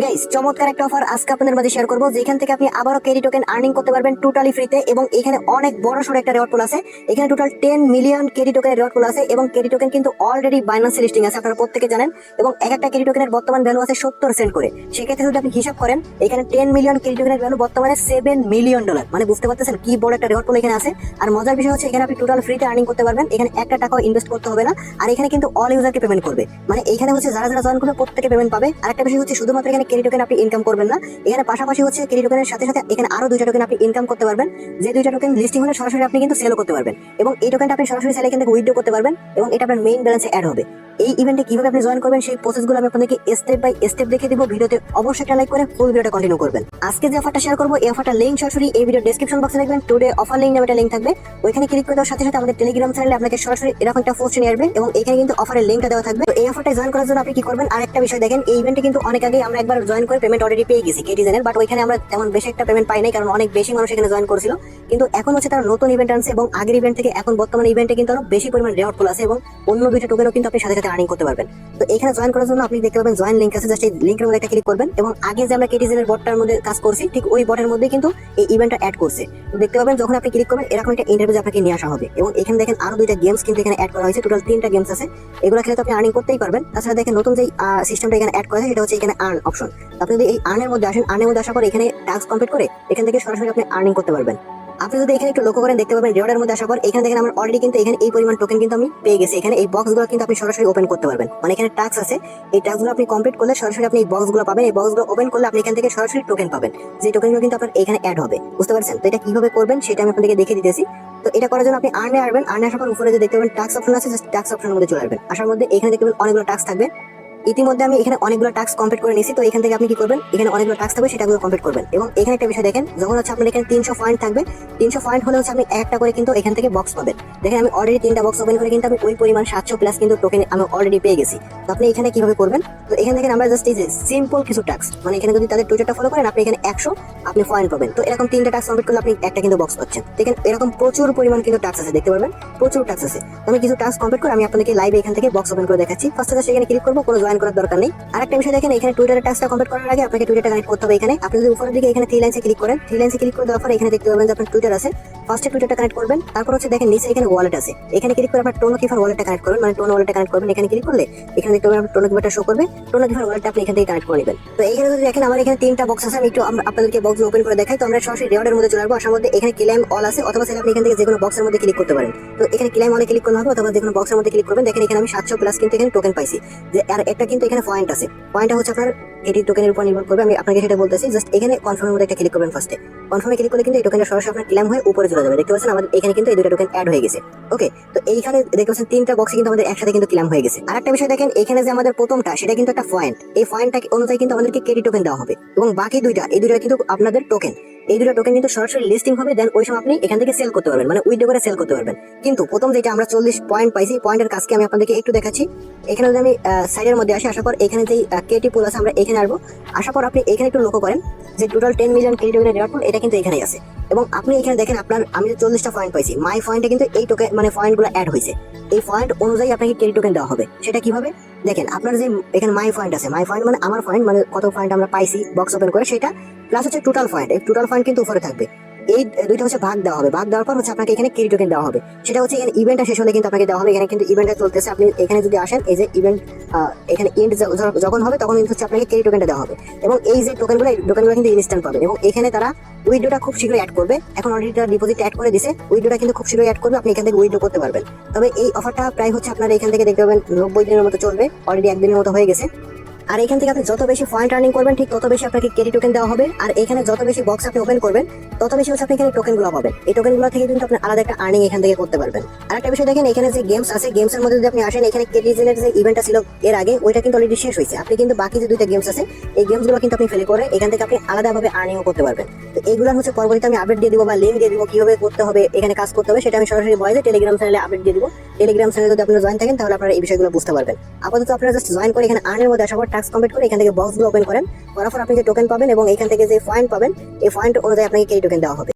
Guys চমৎকার একটা offer আজকে আপনাদের মাঝে শেয়ার করব। যেখান থেকে আপনি আবারও ক্যারি টোকেন আর্নিং করতে পারবেন টোটালি ফ্রিতে এবং এখানে অনেক বড় সড়ো একটা রেওয়ার্ড পুল আছে। এখানে টোটাল টেন মিলিয়ন ক্যারি টোকেনের রেওয়ার্ড পুল আছে এবং ক্যারি টোকেন কিন্তু অলরেডি বাইন্যান্স লিস্টিং আছে, আপনারা প্রত্যেকে জানেন। এবং এক একটা ক্যারি টোকেনের বর্তমান ভ্যালু আছে সত্তর সেন্ট করে। সেক্ষেত্রে যদি আপনি হিসাব করেন, এখানে টেন মিলিয়ন ক্যারি টোকেনের ভ্যালু বর্তমানে সেভেন মিলিয়ন ডলার মানে বুঝতে পারতেছেন কি বড় একটা রেওয়ার্ড পুল এখানে আছে? আর মজার বিষয় হচ্ছে এখানে আপনি টোটাল ফ্রিতে আর্নিং করতে পারবেন। এখানে একটা টাকাও ইনভেস্ট করতে হবে না। আর এখানে কিন্তু অল ইউজারকে পেমেন্ট করবে। মানে এখানে হচ্ছে যারা যারা জয়েন করবে, প্রত্যেকে পেমেন্ট পাবে। আর একটা বিষয় হচ্ছে শুধুমাত্র এখানে ক্যারি টোকেন আপনি ইনকাম করবেন না। এখানে পাশাপাশি হচ্ছে কেরি টোকেনের সাথে সাথে এখানে আরও দুইটা টোকেন আপনি ইনকাম করতে পারবেন। যে দুইটা টোকেন লিস্টিং হলে সরাসরি আপনি কিন্তু সেলও করতে পারবেন। এবং এই টোকেনটা আপনি সরাসরি সেলে কিন্তু উইথড্র করতে পারবেন। এবং এটা আপনার মেইন ব্যালেন্সে অ্যাড হবে। এই ইভেন্টে কীভাবে আপনি জয়েন করবেন, সেই প্রসেসগুলো আমি আপনাদেরকে স্টেপ বাই স্টেপ দেখে দিব। ভিডিওতে অবশ্যই একটা লাইক করে ফুল ভিডিওটা কন্টিনিউ করবেন। আজকে যে অফারটা শেয়ার করব, এই অফারটা লিঙ্ক সরাসরি এই ভিডিও ডেসক্রিপশন বক্সে দেখবেন। টুডে অফার লিঙ্ক নামে একটা লিঙ্ক থাকবে। ওইখানে ক্লিক করে দেওয়ার সাথে সাথে আমাদের টেলিগ্রাম চ্যানেলে আপনাকে সরাসরি এরকম একটা পোস্ট নিয়ে আসবে এবং এখানে কিন্তু অফারের লিঙ্কটা দেওয়া থাকবে। তো এই অফারটা জয়েন করার জন্য আপনি কি করবেন? আর একটা বিষয় দেখেন, এই ইভেন্টে কিন্তু অনেক আগে আমরা একবার জয়েন করে পেমেন্ট অলরেডি পেয়ে গেছি কেটিজেনের বাট ওইখানে আমরা তেমন বেশি একটা পেমেন্ট পাই নাই, কারণ অনেক বেশি মানুষ এখানে জয়েন করেছিল। কিন্তু এখন হচ্ছে তার নতুন ইভেন্ট আনছে এবং আগের ইভেন্ট থেকে এখন বর্তমানে ইভেন্টে কিন্তু আরও বেশি পরিমাণ রেওয়ার্ড ফুল আছে এবং অন্য দুইটা টোকেনও কিন্তু আপনি সাথে সাথে আর্নিং করতে পারবেন। তো এখানে জয়েন করার জন্য আপনি দেখতে পাবেন জয়েন লিঙ্ক আছে জাস্ট এই লিঙ্কের মধ্যে একটা ক্লিক করবেন এবং আগে যে আমরা কেটিজেনের বটটার মধ্যে কাজ করছি, ঠিক ওই বটের মধ্যে কিন্তু এই ইভেন্টটা অ্যাড করছে। তো দেখতে পাবেন যখন আপনি ক্লিক করবেন, এরকম একটা ইন্টারভিউ আপনাকে নিয়ে আসা হবে। এবং এখানে দেখেন আরও দুইটা গেমস কিন্তু এখানে অ্যাড করা হয়েছে টোটাল তিনটা গেমস আছে। এগুলো খেলে তো আপনি আর্নিং করতেই পারবেন। তাছাড়া দেখেন নতুন যে সিস্টেমটা এখানে অ্যাড করা আছে সেটা হচ্ছে এখানে আর্ন অপশন আপনি যদি এই আর্নের মধ্যে আসেন আর্নের মধ্যে আসার পর এখানে টাস্ক কমপ্লিট করে, এখান থেকে সরাসরি আপনি আর্নিং করতে পারবেন। আপনি যদি এখানে একটু লক্ষ্য করেন, দেখতে পাবেন রেওয়ার্ডের মধ্যে আসার পর এখানে দেখেন আমার অলরেডি কিন্তু এখানে এই পরিমাণ টোকেন কিন্তু আমি পেয়ে গেছি। এখানে এই বক্সগুলো কিন্তু আপনি সরাসরি ওপেন করতে পারবেন। মানে এখানে টাস্ক আছে। এই টাস্কগুলো আপনি কমপ্লিট করলে সরাসরি আপনি এই বক্সগুলো পাবেন। এই বক্সগুলো ওপেন করলে আপনি এখান থেকে সরাসরি টোকেন পাবেন। যে টোকেনগুলো কিন্তু আপনার এখানে অ্যাড হবে। বুঝতে পারছেন? তো এটা কীভাবে করবেন সেটা আমি আপনাদেরকে দেখে দিতেছি। তো এটা করার জন্য আপনি আর্নে আসবেন। আর্নে আসার পর উপরে যে দেখতে পাবেন টাস্ক অপশন আছে জাস্ট টাস্ক অপশনের মধ্যে চলে আসবেন। আসার মধ্যে এখানে দেখতে পাবেন অনেকগুলো টাস্ক থাকবে। ইতিমধ্যে আমি এখানে অনেকগুলো টাস্ক কমপ্লিট করে নিয়েছি, তো এখান থেকে আপনি কি করবেন? এখানে অনেকগুলো টাস্ক থাকবে, সেটাগুলো কমপ্লিট করবেন। এবং এখানে একটা বিষয় দেখেন, যখন হচ্ছে আপনার এখানে তিনশো পয়েন্ট থাকবে, তিনশো পয়েন্ট হলে হচ্ছে আপনি একটা করে কিন্তু এখান থেকে বক্স পাবেন। দেখেন আমি অলরেডি তিনটা বক্স ওপেন করে কিন্তু আমি ওই পরিমাণ সাতশো প্লাস কিন্তু টোকেন আমি অলরেডি পেয়ে গেছি। তো আপনি এখানে কীভাবে করবেন? তো এখান থেকে আমরা জাস্ট এই যে সিম্পল কিছু টাস্ক মানে এখানে যদি তাদের টুইটারটা ফলো করেন, আপনি এখানে একশো, আপনি পয়েন্ট পাবেন। তো এরকম তিনটা টাস্ক কমপ্লিট করলে আপনি একটা কিন্তু বক্স পাচ্ছেন। দেখেন এরকম প্রচুর পরিমাণ কিন্তু টাস্ক আছে, দেখতে পারবেন? প্রচুর টাস্ক আছে। তো আমি কিছু টাস্ক কমপ্লিট করে আমি আপনাদেরকে লাইভে এখান থেকে বক্স ওপেন করে দেখাচ্ছি। ফার্স্টে সেখানে ক্লিক করব, কোনো জয়েন করার দরকার নেই। আরেকটা বিষয় দেখেন, এখানে টুইটারের টাস্কটা কমপ্লিট করার আগে আপনাকে টুইটারটা কানেক্ট করতে হবে এখানে। আপনি যদি উপরের দিকে এখানে থ্রি লাইনসে ক্লিক করেন থ্রি লাইনসে ক্লিক করে দেওয়ার পর এখানে দেখতে পাবেন যে আপনার টুইটার আছে। ফার্স্টে টুইটারটা কানেক্ট করবেন, তারপর হচ্ছে দেখেন নিচে এখানে ওয়ালেট আছে। এখানে ক্লিক করে আপনার টোনো কিফার ওয়ালেটটা কানেক্ট করবেন মানে টোনো ওয়ালেটটা কানেক্ট করবেন, এখানে ক্লিক করলে এখানে দেখতে পাবেন টোনো কিফারটা শো করবে। টোনো কিফার ওয়ালেটটা আপনি এখান থেকে কানেক্ট করে নেবেন। তো এইখানে যদি দেখেন আমার এখানে তিনটা বক্স আছে, আমি একটু আপনাদেরকে বক্স ওপেন করে দেখাই। তো আমরা সরাসরি রেওয়ার্ডের মধ্যে চলে আসব। আসার মধ্যে এখানে ক্লেম অল আছে, অথবা সেটা আপনি এখান থেকে যে কোনো বক্সের মধ্যে ক্লিক করতে পারেন। তো এখানে ক্লেম অলে ক্লিক করতে হবে, অথবা যে কোনো বক্সের মধ্যে ক্লিক করবেন। দেখেন এখানে আমি সাতশো প্লাস কিন্তু এখানে টোকেন পাইছি। যে আর একটা কিন্তু এখানে পয়েন্ট আছে। পয়েন্টটা হচ্ছে আপনার এটি টোকেনের উপর নির্ভর করবে। আমি আপনাকে সেটা বলতেছি জাস্ট এখানে কনফার্মের মধ্যে একটা ক্লিক করবেন ফার্স্টে কনফার্মে ক্লিক করলে কিন্তু এই টোকেনটা সরাসরি আপনার ক্লাম হয়ে উপরে চলে যাবে। দেখতে পাচ্ছেন আমাদের এখানে কিন্তু এই দুটো টোকেন অ্যাড হয়ে গেছে। ওকে তো এইখানে দেখতে পাচ্ছেন তিনটা বক্সে কিন্তু আমাদের একসাথে কিন্তু ক্লাম হয়ে গেছে। আর একটা বিষয় দেখেন, এখানে যে আমাদের প্রথমটা, সেটা কিন্তু একটা পয়েন্ট এই পয়েন্টটা অনুযায়ী কিন্তু আমাদেরকে কেডি টোকেন দেওয়া হবে। এবং বাকি দুইটা, এই দুইটা কিন্তু আপনাদের টোকেন এই দুটো টোকেন কিন্তু সরাসরি লিস্টিং হবে দেন ওই সময় আপনি এখান থেকে সেল করতে পারবেন মানে উইডো করে সেল করতে পারবেন। কিন্তু প্রথম যেটা আমরা চল্লিশ পয়েন্ট পাইছি পয়েন্টের কাজকে আমি আপনাদেরকে একটু দেখাচ্ছি। এখানে যদি আমি সাইডের মধ্যে আসি আসার পর এখানে যে কেটি পুল আছে, আমরা এখানে আসব। আসার পর আপনি এখানে একটু লক্ষ্য করেন যে টোটাল টেন মিলিয়ন কেটি টোকেনের রেওয়ার্ড পুল এটা কিন্তু এখানেই আছে। এবং আপনি এখানে দেখেন আপনার, আমি যে চল্লিশটা পয়েন্ট পাইছি মাই পয়েন্টে কিন্তু এই টোকেন মানে পয়েন্টগুলো অ্যাড হয়েছে। এই পয়েন্ট অনুযায়ী আপনাকে ক্রেডিট টোকেন দেওয়া হবে। সেটা কীভাবে? দেখেন, আপনার যে এখানে মাই পয়েন্ট আছে মাই পয়েন্ট মানে আমার পয়েন্ট মানে কত পয়েন্ট আমরা পাইছি বক্স ওপেন করে, সেটা প্লাস হচ্ছে টোটাল পয়েন্ট এই টোটাল পয়েন্ট কিন্তু উপরে থাকবে। এই দুইটা হচ্ছে ভাগ দেওয়া হবে। ভাগ দেওয়ার পর হচ্ছে আপনাকে এখানে ক্রেডিট টোকেন দেওয়া হবে। সেটা হচ্ছে এখানে ইভেন্টটা শেষ হলে কিন্তু আপনাকে দেওয়া হবে। এখানে কিন্তু ইভেন্টটা চলতেছে। আপনি এখানে যদি আসেন, এই যে ইভেন্ট এখানে ইন্ড যখন হবে তখন কিন্তু হচ্ছে আপনাকে ক্রেডিট টোকেনটা দেওয়া হবে। এবং এই যে টোকেনগুলো এই টোকেনগুলো কিন্তু ইনস্ট্যান্ট পাবে। এবং এখানে তারা উইডোটা খুব শীঘ্রই অ্যাড করবে। এখন অলরেডি তারা ডিপোজিট অ্যাড করে দিছে। উইডোটা কিন্তু খুব শীঘ্রই অ্যাড করবে। আপনি এখান থেকে উইডো করতে পারবেন। তবে এই অফারটা প্রায় হচ্ছে আপনারা এখান থেকে দেখতে পাবেন নব্বই দিনের মতো চলবে। অলরেডি একদিনের মতো হয়ে গেছে। আর এখান থেকে আপনি যত বেশি পয়েন্ট আর্নিং করবেন, ঠিক তত বেশি আপনাকে ক্রেডিট টোকেন দেওয়া হবে। আর এখানে যত বেশি বক্স আপনি ওপেন করবেন, তত বেশি হচ্ছে আপনি এখানে টোকেনগুলো পাবেন। এই টোকেনগুলো থেকে কিন্তু আপনি আলাদা একটা আর্নিং এখান থেকে করতে পারবেন। আর একটা বিষয় দেখেন, এখানে যে গেমস আছে গেমসের মধ্যে যদি আপনি আসেন, এখানে কেটিজেনের যে ইভেন্টটা ছিল এর আগে, ওইটা কিন্তু অলরেডি শেষ হয়েছে। আপনি কিন্তু বাকি যে দুইটা গেমস আছে, এই গেমসগুলো কিন্তু আপনি ফেলে করে এখান থেকে আপনি আলাদাভাবে আর্নিংও করতে পারবেন। তো এইগুলো হচ্ছে পরবর্তীতে আমি আপডেট দিয়ে দিব বা লিঙ্ক দিয়ে দিব কীভাবে করতে হবে, এখানে কাজ করতে হবে, সেটা আমি সরাসরি বয়েজে টেলিগ্রাম চ্যানেলে আপডেট দিয়ে দিব। টেলিগ্রাম চ্যানেলে যদি আপনারা জয়েন থাকেন, তাহলে আপনারা এই বিষয়গুলো বুঝতে পারবেন। আপাতত আপনারা জাস্ট জয়েন করে এখানে আর্নের মধ্যে আসার পর টাস্ক কমপ্লিট করে এখান থেকে বক্সগুলো ওপেন করেন। করার পর আপনি যে টোকেন পাবেন এবং এখান থেকে যে পয়েন্ট পাবেন, এই পয়েন্ট অনুযায়ী আপনাকে কেই টোকেন দেওয়া হবে।